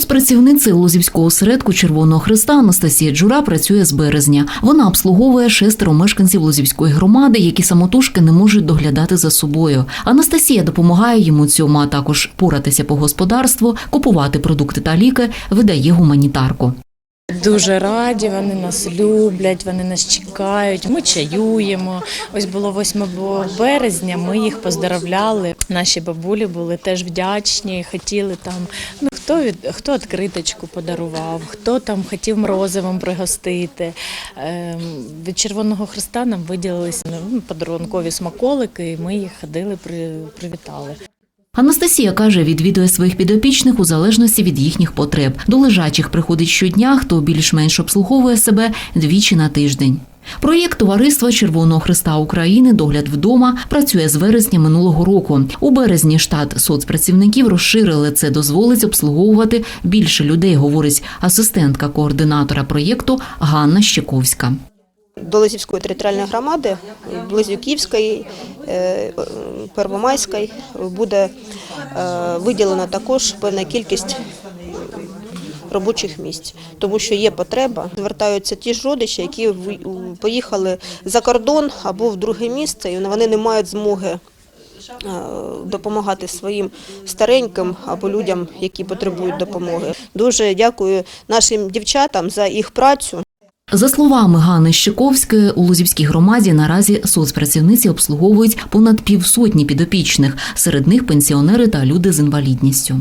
Соцпрацівницею Лозівського осередку Червоного Христа Анастасія Джура працює з березня. Вона обслуговує шестеро мешканців Лозівської громади, які самотужки не можуть доглядати за собою. Анастасія допомагає йому цьому, а також поратися по господарству, купувати продукти та ліки, видає гуманітарку. Дуже раді, вони нас люблять, вони нас чекають. Ми чаюємо. Ось було 8 березня. Ми їх поздравляли. Наші бабулі були теж вдячні. Хотіли там. Хто від хто відкриточку подарував, хто там хотів морозивом пригостити. Ем, від Червоного Христа нам виділилися ну, подарункові смаколики, і ми їх ходили, привітали. Анастасія каже, відвідує своїх підопічних у залежності від їхніх потреб. До лежачих приходить щодня, хто більш-менш обслуговує себе двічі на тиждень. Проєкт Товариства Червоного Христа України Догляд вдома працює з вересня минулого року. У березні штат соцпрацівників розширили. Це дозволить обслуговувати більше людей, говорить асистентка координатора проєкту Ганна Щековська. До Лизівської територіальної громади, Близнюківської, е, Первомайської буде е, виділена також певна кількість робочих місць, тому що є потреба. Звертаються ті ж родичі, які поїхали за кордон або в друге місце, і вони не мають змоги е, допомагати своїм стареньким або людям, які потребують допомоги. Дуже дякую нашим дівчатам за їх працю. За словами Ганни Щековської, у Лузівській громаді наразі соцпрацівниці обслуговують понад півсотні підопічних, серед них пенсіонери та люди з інвалідністю.